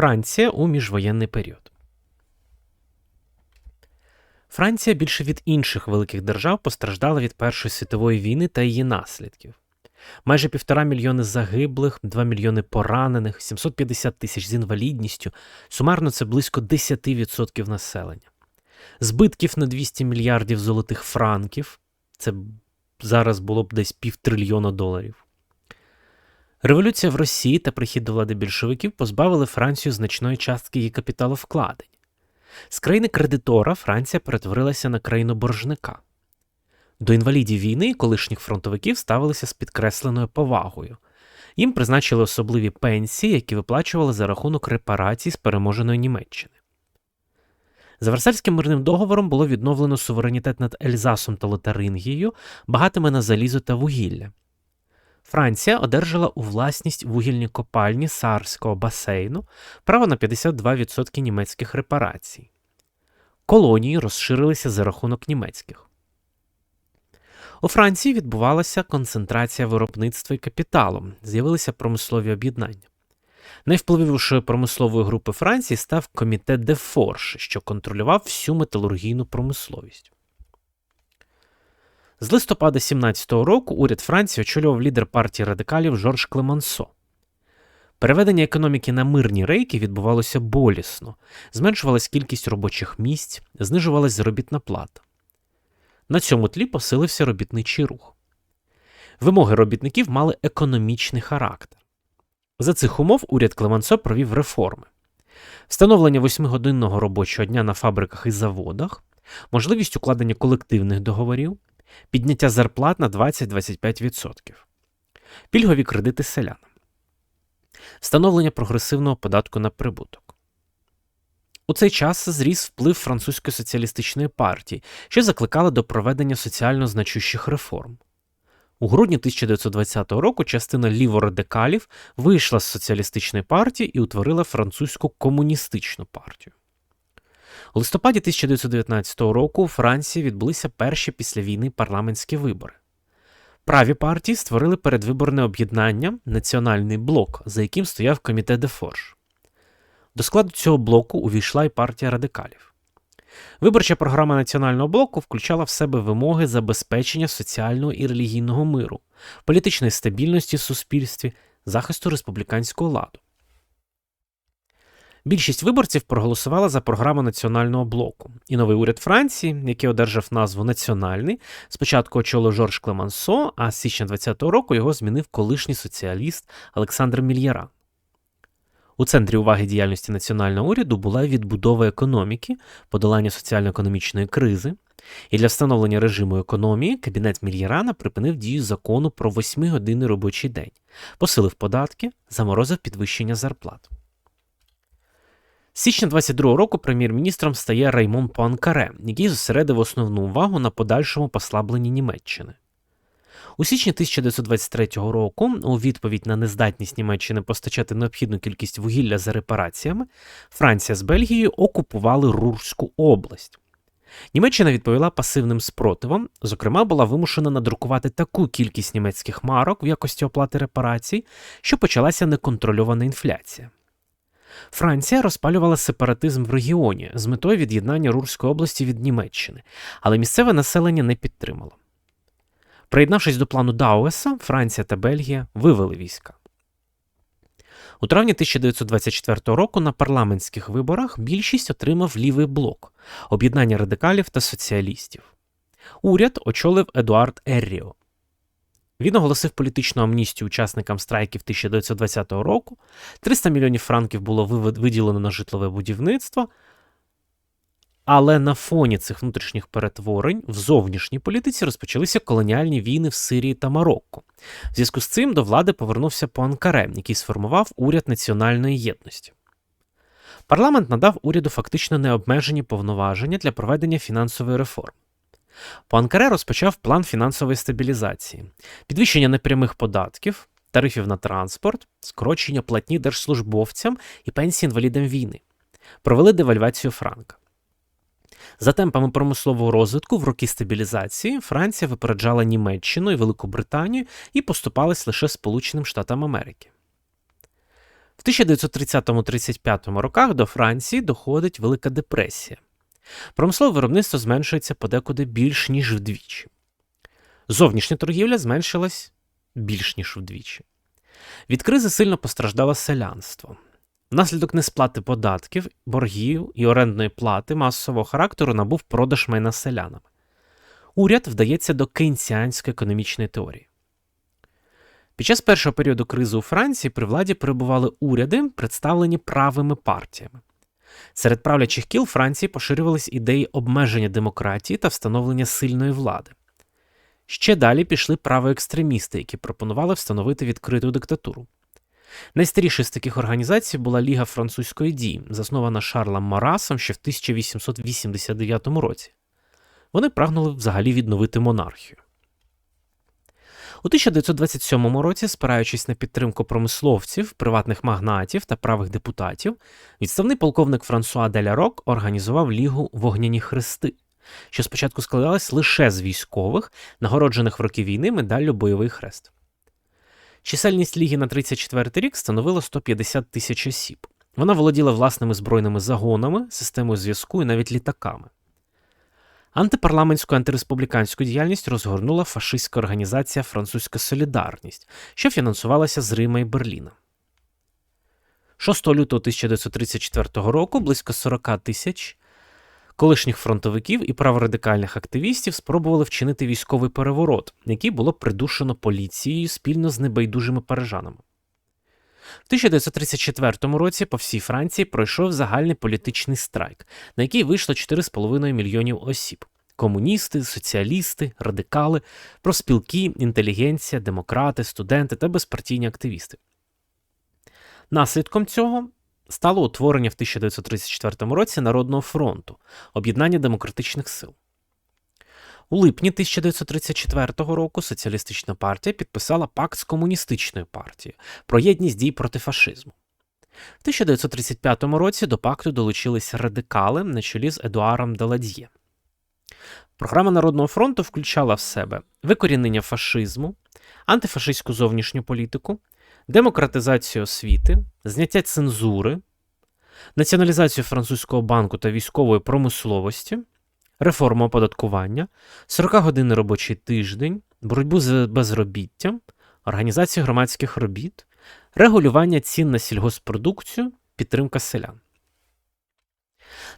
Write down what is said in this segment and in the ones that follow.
Франція у міжвоєнний період. Франція більше від інших великих держав постраждала від Першої світової війни та її наслідків. Майже півтора мільйони загиблих, 2 мільйони поранених, 750 тисяч з інвалідністю. Сумарно це близько 10% населення. Збитків на 200 мільярдів золотих франків. Це зараз було б десь півтрильйона доларів. Революція в Росії та прихід до влади більшовиків позбавили Францію значної частки її капіталовкладень. З країни кредитора Франція перетворилася на країну боржника. До інвалідів війни колишніх фронтовиків ставилися з підкресленою повагою. Їм призначили особливі пенсії, які виплачували за рахунок репарацій з переможеної Німеччини. За Версальським мирним договором було відновлено суверенітет над Ельзасом та Лотарингією, багатими на залізо та вугілля. Франція одержала у власність вугільні копальні Саарського басейну, право на 52% німецьких репарацій. Колонії розширилися за рахунок німецьких. У Франції відбувалася концентрація виробництва і капіталу, з'явилися промислові об'єднання. Найвпливовішою промисловою групи Франції став комітет де Форш, що контролював всю металургійну промисловість. З листопада 17-го року уряд Франції очолював лідер партії радикалів Жорж Клемансо. Переведення економіки на мирні рейки відбувалося болісно, зменшувалась кількість робочих місць, знижувалась заробітна плата. На цьому тлі посилився робітничий рух. Вимоги робітників мали економічний характер. За цих умов уряд Клемансо провів реформи: встановлення восьмигодинного робочого дня на фабриках і заводах, можливість укладення колективних договорів, підняття зарплат на 20-25%, пільгові кредити селянам, встановлення прогресивного податку на прибуток. У цей час зріс вплив французької соціалістичної партії, що закликала до проведення соціально значущих реформ. У грудні 1920 року частина ліворадикалів вийшла з соціалістичної партії і утворила французьку комуністичну партію. У листопаді 1919 року у Франції відбулися перші після війни парламентські вибори. Праві партії створили передвиборне об'єднання Національний блок, за яким стояв комітет де Форш. До складу цього блоку увійшла й партія радикалів. Виборча програма Національного блоку включала в себе вимоги забезпечення соціального і релігійного миру, політичної стабільності в суспільстві, захисту республіканського ладу. Більшість виборців проголосувала за програму Національного блоку, і новий уряд Франції, який одержав назву Національний, спочатку очолив Жорж Клемансо, а з січня 20-го року його змінив колишній соціаліст Олександр Мільяра. У центрі уваги діяльності національного уряду була відбудова економіки, подолання соціально-економічної кризи, і для встановлення режиму економії Кабінет Мільярана припинив дію закону про 8-годинний робочий день, посилив податки, заморозив підвищення зарплат. Січня 22 року прем'єр-міністром стає Раймон Пуанкаре, який зосередив основну увагу на подальшому послабленні Німеччини. У січні 1923 року, у відповідь на нездатність Німеччини постачати необхідну кількість вугілля за репараціями, Франція з Бельгією окупували Рурську область. Німеччина відповіла пасивним спротивом, зокрема, була вимушена надрукувати таку кількість німецьких марок в якості оплати репарацій, що почалася неконтрольована інфляція. Франція розпалювала сепаратизм в регіоні з метою від'єднання Рурської області від Німеччини, але місцеве населення не підтримало. Приєднавшись до плану Дауеса, Франція та Бельгія вивели війська. У травні 1924 року на парламентських виборах більшість отримав лівий блок об'єднання радикалів та соціалістів. Уряд очолив Едуард Ерріо. Він оголосив політичну амністію учасникам страйків 1920 року. 300 мільйонів франків було виділено на житлове будівництво. Але на фоні цих внутрішніх перетворень в зовнішній політиці розпочалися колоніальні війни в Сирії та Марокко. В зв'язку з цим до влади повернувся Пуанкаре, який сформував уряд національної єдності. Парламент надав уряду фактично необмежені повноваження для проведення фінансової реформи. Пуанкаре розпочав план фінансової стабілізації, підвищення непрямих податків, тарифів на транспорт, скорочення платні держслужбовцям і пенсії інвалідам війни, провели девальвацію франка. За темпами промислового розвитку в роки стабілізації Франція випереджала Німеччину і Велику Британію і поступалась лише Сполученим Штатам Америки. В 1930-35 роках до Франції доходить Велика депресія. Промислове виробництво зменшується подекуди більш ніж вдвічі. Зовнішня торгівля зменшилась більш ніж вдвічі. Від кризи сильно постраждало селянство. Внаслідок несплати податків, боргів і орендної плати масового характеру набув продаж майна селянами. Уряд вдається до кейнсіанської економічної теорії. Під час першого періоду кризи у Франції при владі перебували уряди, представлені правими партіями. Серед правлячих кіл Франції поширювались ідеї обмеження демократії та встановлення сильної влади. Ще далі пішли правоекстремісти, які пропонували встановити відкриту диктатуру. Найстарішою з таких організацій була Ліга французької дії, заснована Шарлем Марасом ще в 1889 році. Вони прагнули взагалі відновити монархію. У 1927 році, спираючись на підтримку промисловців, приватних магнатів та правих депутатів, відставний полковник Франсуа Деля Рок організував Лігу Вогняні Хрести, що спочатку складалась лише з військових, нагороджених в роки війни медаллю Бойовий хрест. Чисельність ліги на 34 рік становила 150 тисяч осіб. Вона володіла власними збройними загонами, системою зв'язку і навіть літаками. Антипарламентську антиреспубліканську діяльність розгорнула фашистська організація Французька Солідарність, що фінансувалася з Рима і Берліна. 6 лютого 1934 року близько 40 тисяч колишніх фронтовиків і праворадикальних активістів спробували вчинити військовий переворот, який було придушено поліцією спільно з небайдужими парижанами. В 1934 році по всій Франції пройшов загальний політичний страйк, на який вийшло 4,5 мільйонів осіб: комуністи, соціалісти, радикали, проспілки, інтелігенція, демократи, студенти та безпартійні активісти. Наслідком цього стало утворення в 1934 році Народного фронту об'єднання демократичних сил. У липні 1934 року соціалістична партія підписала пакт з комуністичною партією про єдність дій проти фашизму. В 1935 році до пакту долучилися радикали на чолі з Едуаром Даладьє. Програма Народного фронту включала в себе викорінення фашизму, антифашистську зовнішню політику, демократизацію освіти, зняття цензури, націоналізацію французького банку та військової промисловості, реформу оподаткування, 40-годинний робочий тиждень, боротьбу з безробіттям, організацію громадських робіт, регулювання цін на сільгоспродукцію, підтримка селян.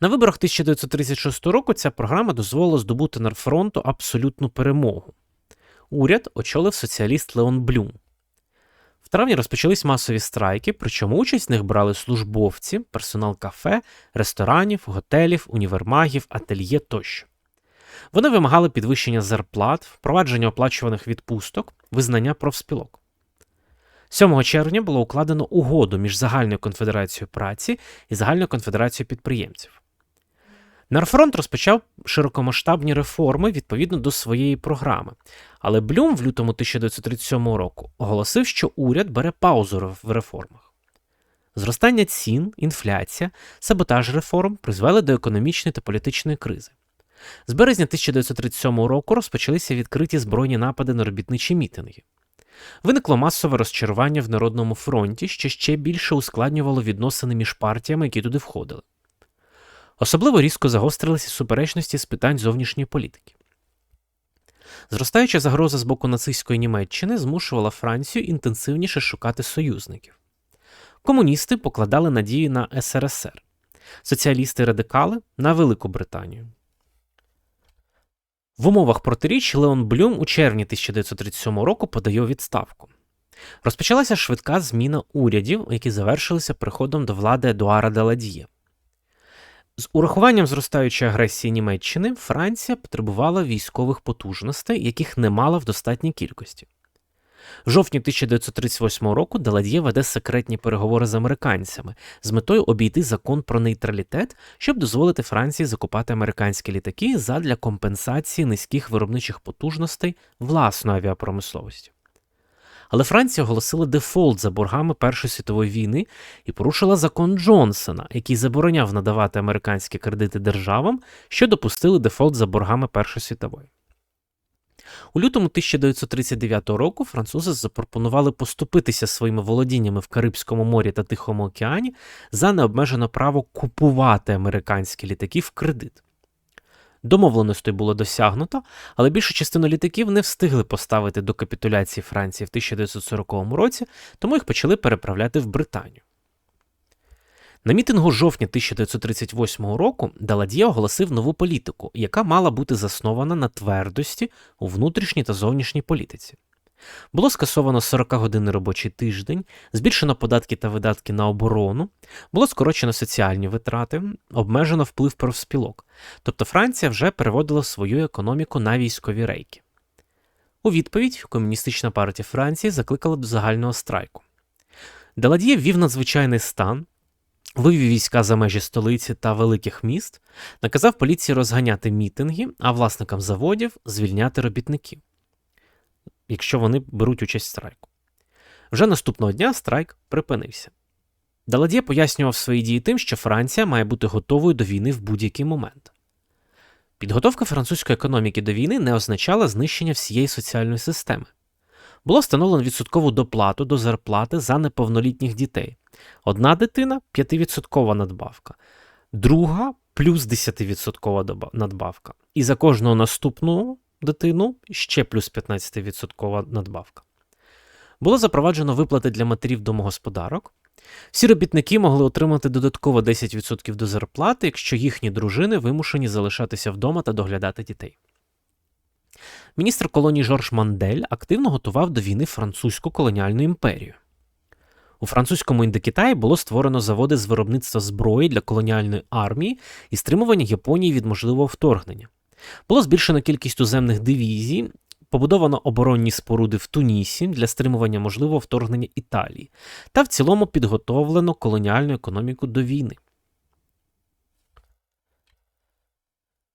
На виборах 1936 року ця програма дозволила здобути на фронту абсолютну перемогу. Уряд очолив соціаліст Леон Блюм. В травні розпочались масові страйки, причому участь в них брали службовці, персонал кафе, ресторанів, готелів, універмагів, ательє тощо. Вони вимагали підвищення зарплат, впровадження оплачуваних відпусток, визнання профспілок. 7 червня було укладено угоду між Загальною конфедерацією праці і Загальною конфедерацією підприємців. Нарфронт розпочав широкомасштабні реформи відповідно до своєї програми, але Блюм в лютому 1937 року оголосив, що уряд бере паузу в реформах. Зростання цін, інфляція, саботаж реформ призвели до економічної та політичної кризи. З березня 1937 року розпочалися відкриті збройні напади на робітничі мітинги. Виникло масове розчарування в Народному фронті, що ще більше ускладнювало відносини між партіями, які туди входили. Особливо різко загострилися суперечності з питань зовнішньої політики. Зростаюча загроза з боку нацистської Німеччини змушувала Францію інтенсивніше шукати союзників. Комуністи покладали надії на СРСР, соціалісти радикали на Велику Британію. В умовах протиріч Леон Блюм у червні 1937 року подає відставку. Розпочалася швидка зміна урядів, які завершилися приходом до влади Едуара Деладіє. З урахуванням зростаючої агресії Німеччини Франція потребувала військових потужностей, яких не мала в достатній кількості. В жовтні 1938 року Делад'є веде секретні переговори з американцями з метою обійти закон про нейтралітет, щоб дозволити Франції закупати американські літаки задля компенсації низьких виробничих потужностей власної авіапромисловості. Але Франція оголосила дефолт за боргами Першої світової війни і порушила закон Джонсона, який забороняв надавати американські кредити державам, що допустили дефолт за боргами Першої світової. У лютому 1939 року французи запропонували поступитися своїми володіннями в Карибському морі та Тихому океані за необмежене право купувати американські літаки в кредит. Домовленостей було досягнуто, але більшу частину літаків не встигли поставити до капітуляції Франції в 1940 році, тому їх почали переправляти в Британію. На мітингу жовтня 1938 року Даладьє оголосив нову політику, яка мала бути заснована на твердості у внутрішній та зовнішній політиці. Було скасовано 40-годинний робочий тиждень, збільшено податки та видатки на оборону, було скорочено соціальні витрати, обмежено вплив профспілок. Тобто Франція вже переводила свою економіку на військові рейки. У відповідь Комуністична партія Франції закликала до загального страйку. Далад'є ввів надзвичайний стан, вивів війська за межі столиці та великих міст, наказав поліції розганяти мітинги, а власникам заводів звільняти робітників якщо вони беруть участь в страйку. Вже наступного дня страйк припинився. Даладє пояснював свої дії тим, що Франція має бути готовою до війни в будь-який момент. Підготовка французької економіки до війни не означала знищення всієї соціальної системи. Було встановлено відсоткову доплату до зарплати за неповнолітніх дітей. Одна дитина 5% надбавка, друга плюс 10% надбавка. І за кожного наступного дитину ще плюс 15% надбавка. Було запроваджено виплати для матерів домогосподарок. Всі робітники могли отримати додатково 10% до зарплати, якщо їхні дружини вимушені залишатися вдома та доглядати дітей. Міністр колонії Жорж Мандель активно готував до війни французьку колоніальну імперію. У французькому індокитаї було створено заводи з виробництва зброї для колоніальної армії і стримування Японії від можливого вторгнення. Було збільшено кількість туземних дивізій, побудовано оборонні споруди в Тунісі для стримування можливого вторгнення Італії, та в цілому підготовлено колоніальну економіку до війни.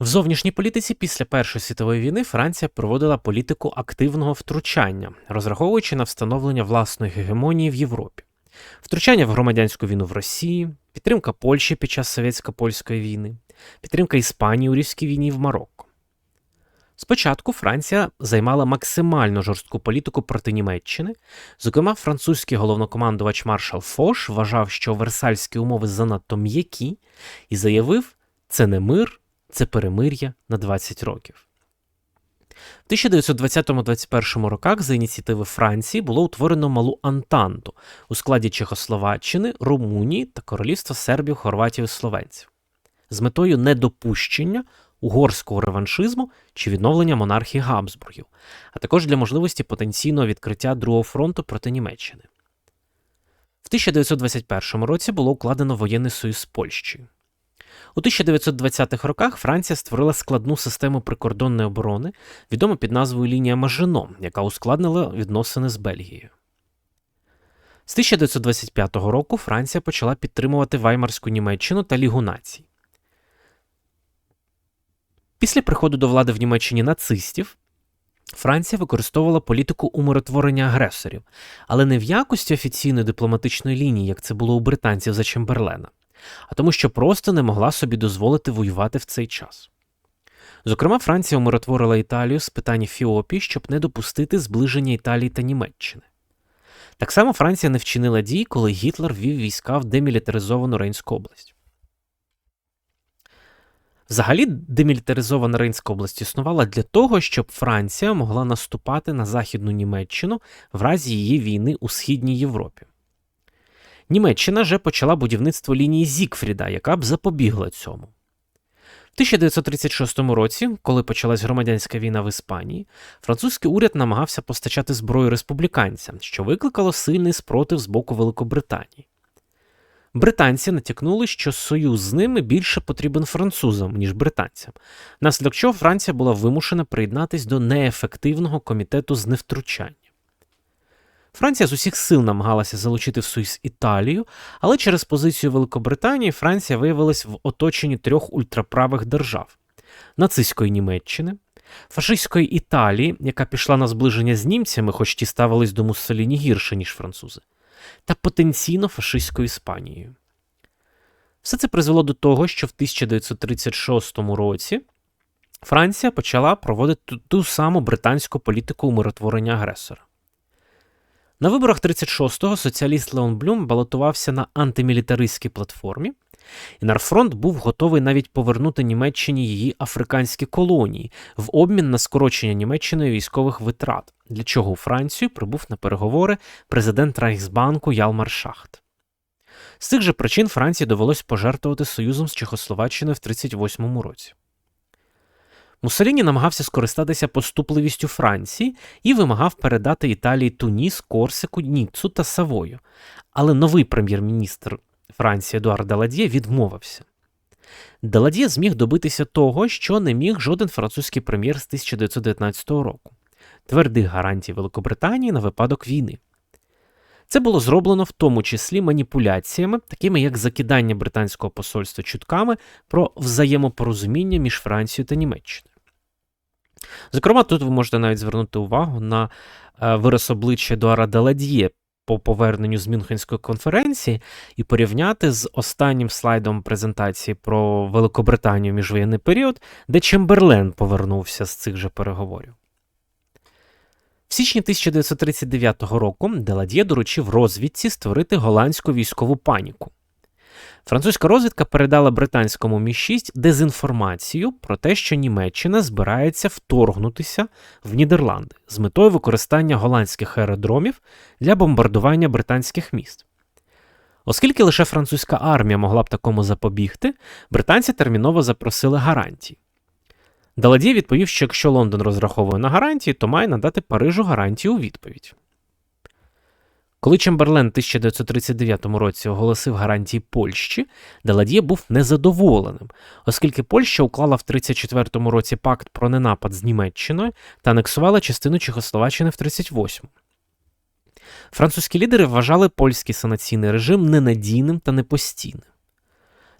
В зовнішній політиці після Першої світової війни Франція проводила політику активного втручання, розраховуючи на встановлення власної гегемонії в Європі, втручання в громадянську війну в Росії, підтримка Польщі під час совєтсько-польської війни, підтримка Іспанії у Рівській війні в Марокко. Спочатку Франція займала максимально жорстку політику проти Німеччини. Зокрема, французький головнокомандувач маршал Фош вважав, що версальські умови занадто м'які, і заявив, це не мир, це перемир'я на 20 років. В 1920-21 роках за ініціативи Франції було утворено малу Антанту у складі Чехословаччини, Румунії та Королівства Сербів, Хорватів і Словенців з метою недопущення угорського реваншизму чи відновлення монархії Габсбургів, а також для можливості потенційного відкриття Другого фронту проти Німеччини. В 1921 році було укладено воєнний союз з Польщею. У 1920-х роках Франція створила складну систему прикордонної оборони, відому під назвою Лінія Мажино, яка ускладнила відносини з Бельгією. З 1925 року Франція почала підтримувати Ваймарську Німеччину та Лігу націй. Після приходу до влади в Німеччині нацистів Франція використовувала політику умиротворення агресорів, але не в якості офіційної дипломатичної лінії, як це було у британців за Чемберлена, а тому, що просто не могла собі дозволити воювати в цей час. Зокрема, Франція умиротворила Італію з питань Фіопії, щоб не допустити зближення Італії та Німеччини. Так само Франція не вчинила дій, коли Гітлер ввів війська в демілітаризовану Рейнську область. Взагалі, демілітаризована Рейнська область існувала для того, щоб Франція могла наступати на Західну Німеччину в разі її війни у Східній Європі. Німеччина вже почала будівництво лінії Зікфріда, яка б запобігла цьому. В 1936 році, коли почалась громадянська війна в Іспанії, французький уряд намагався постачати зброю республіканцям, що викликало сильний спротив з боку Великобританії. Британці натякнули, що союз з ними більше потрібен французам, ніж британцям, внаслідок чого Франція була вимушена приєднатись до неефективного комітету з невтручання. Франція з усіх сил намагалася залучити в Союз Італію, але через позицію Великобританії Франція виявилась в оточенні трьох ультраправих держав нацистської Німеччини, фашистської Італії, яка пішла на зближення з німцями, хоч ті ставились до Муссоліні гірше, ніж французи та потенційно фашистською Іспанією. Все це призвело до того, що в 1936 році Франція почала проводити ту, саму британську політику умиротворення агресора. На виборах 36-го соціаліст Леон Блюм балотувався на антимілітаристській платформі, і Нарфронт був готовий навіть повернути Німеччині її африканські колонії в обмін на скорочення Німеччиною військових витрат, для чого у Францію прибув на переговори президент Райхсбанку Ялмар Шахт. З цих же причин Франції довелось пожертвувати союзом з Чехословаччиною в 1938 році. Муссоліні намагався скористатися поступливістю Франції і вимагав передати Італії Туніс, Корсику, Ніццу та Савою. Але новий прем'єр-міністр Франції Едуард Даладє відмовився. Даладє зміг добитися того, що не міг жоден французький прем'єр з 1919 року твердих гарантій Великобританії на випадок війни. Це було зроблено в тому числі маніпуляціями, такими як закидання британського посольства чутками про взаємопорозуміння між Францією та Німеччиною. Зокрема, тут ви можете навіть звернути увагу на е, вираз обличчя Едуара Даладьє по поверненню з Мюнхенської конференції і порівняти з останнім слайдом презентації про Великобританію міжвоєнний період, де Чемберлен повернувся з цих же переговорів. В січні 1939 року Деладє доручив розвідці створити голландську військову паніку. Французька розвідка передала британському Мі 6 дезінформацію про те, що Німеччина збирається вторгнутися в Нідерланди з метою використання голландських аеродромів для бомбардування британських міст. Оскільки лише французька армія могла б такому запобігти, британці терміново запросили гарантії. Даладій відповів, що якщо Лондон розраховує на гарантії, то має надати Парижу гарантію у відповідь. Коли Чемберлен в 1939 році оголосив гарантії Польщі, Даладє був незадоволеним, оскільки Польща уклала в 1934 році пакт про ненапад з Німеччиною та анексувала частину Чехословаччини в 1938. Французькі лідери вважали польський санаційний режим ненадійним та непостійним.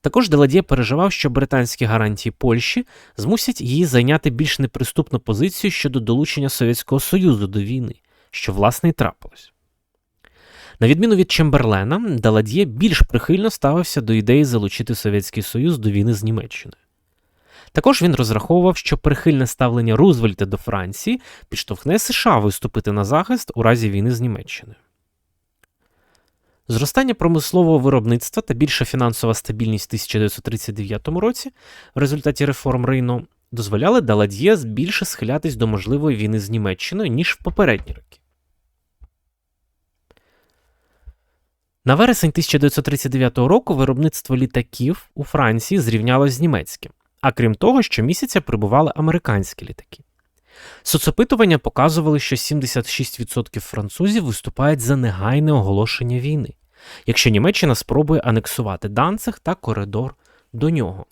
Також Деладє переживав, що британські гарантії Польщі змусять її зайняти більш неприступну позицію щодо долучення Совєтського Союзу до війни, що власне і трапилось. На відміну від Чемберлена, Далад'є більш прихильно ставився до ідеї залучити Совєтський Союз до війни з Німеччиною. Також він розраховував, що прихильне ставлення Рузвельта до Франції підштовхне США виступити на захист у разі війни з Німеччиною. Зростання промислового виробництва та більша фінансова стабільність в 1939 році в результаті реформ Рейно дозволяли Далад'є більше схилятись до можливої війни з Німеччиною, ніж в попередні роки. На вересень 1939 року виробництво літаків у Франції зрівнялось з німецьким, а крім того, щомісяця прибували американські літаки. Соцопитування показували, що 76% французів виступають за негайне оголошення війни, якщо Німеччина спробує анексувати Данцих та коридор до нього.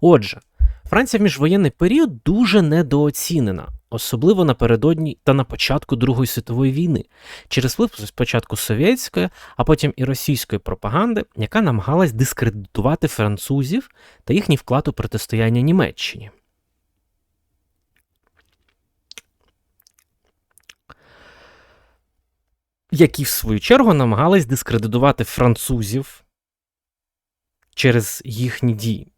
Отже, Франція в міжвоєнний період дуже недооцінена, особливо напередодні та на початку Другої світової війни, через вплив спочатку совєтської, а потім і російської пропаганди, яка намагалась дискредитувати французів та їхній вклад у протистояння Німеччині. Які, в свою чергу, намагались дискредитувати французів через їхні дії.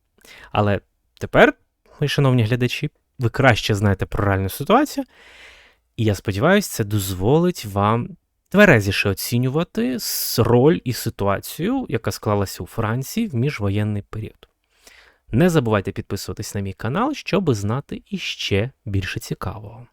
Але тепер, мої шановні глядачі, ви краще знаєте про реальну ситуацію, і я сподіваюся, це дозволить вам тверезіше оцінювати роль і ситуацію, яка склалася у Франції в міжвоєнний період. Не забувайте підписуватись на мій канал, щоб знати іще більше цікавого.